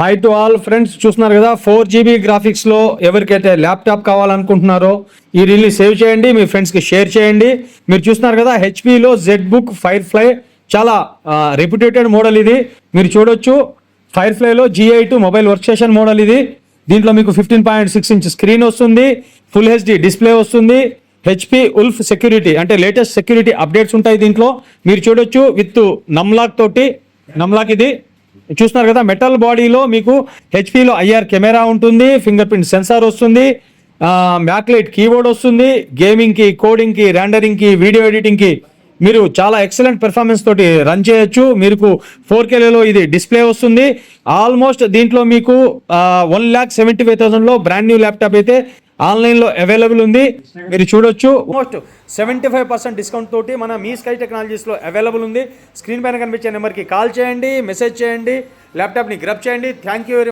Hi to all friends చూస్తున్నారు కదా? Four GB గ్రాఫిక్స్లో ఎవరికైతే ల్యాప్టాప్ కావాలనుకుంటున్నారో ఈ రీల్ని సేవ్ చేయండి మీ ఫ్రెండ్స్కి షేర్ చేయండి. మీరు చూస్తున్నారు కదా హెచ్పిలో జెడ్ బుక్ ఫైర్ ఫ్లై చాలా రెప్యుటేటెడ్ మోడల్ ఇది. మీరు చూడొచ్చు ఫైర్ ఫ్లైలో GI two mobile workstation model ఇది. దీంట్లో మీకు fifteen point six inch screen వస్తుంది ఫుల్ హెచ్డి డిస్ప్లే వస్తుంది హెచ్పి ఉల్ఫ్ సెక్యూరిటీ అంటే లేటెస్ట్ సెక్యూరిటీ అప్డేట్స్ ఉంటాయి దీంట్లో. మీరు చూడొచ్చు విత్ నమ్లాక్ తోటి నమ్లాక్ ఇది. చూస్తున్నారు కదా మెటల్ బాడీలో మీకు హెచ్పిలో ఐఆర్ కెమెరా ఉంటుంది ఫింగర్ ప్రింట్ సెన్సార్ వస్తుంది మ్యాక్లైట్ కీబోర్డ్ వస్తుంది గేమింగ్కి కోడింగ్కి ర్యాండరింగ్కి వీడియో ఎడిటింగ్కి మీరు చాలా ఎక్సలెంట్ పెర్ఫార్మెన్స్ తోటి రన్ చేయొచ్చు. మీకు ఫోర్ కేలో ఇది డిస్ప్లే వస్తుంది. ఆల్మోస్ట్ దీంట్లో మీకు వన్ ల్యాక్ సెవెంటీ ఫైవ్ థౌసండ్లో బ్రాండ్ న్యూ ల్యాప్టాప్ అయితే ఆన్లైన్లో అవైలబుల్ ఉంది. మీరు చూడొచ్చు. Almost seventy five percent discount తోటి మన మీ స్కై టెక్నాలజీస్లో అవైలబుల్ ఉంది. స్క్రీన్ పైన కనిపించే నెంబర్కి కాల్ చేయండి మెసేజ్ చేయండి ల్యాప్టాప్ని గ్రబ్ చేయండి. Thank you very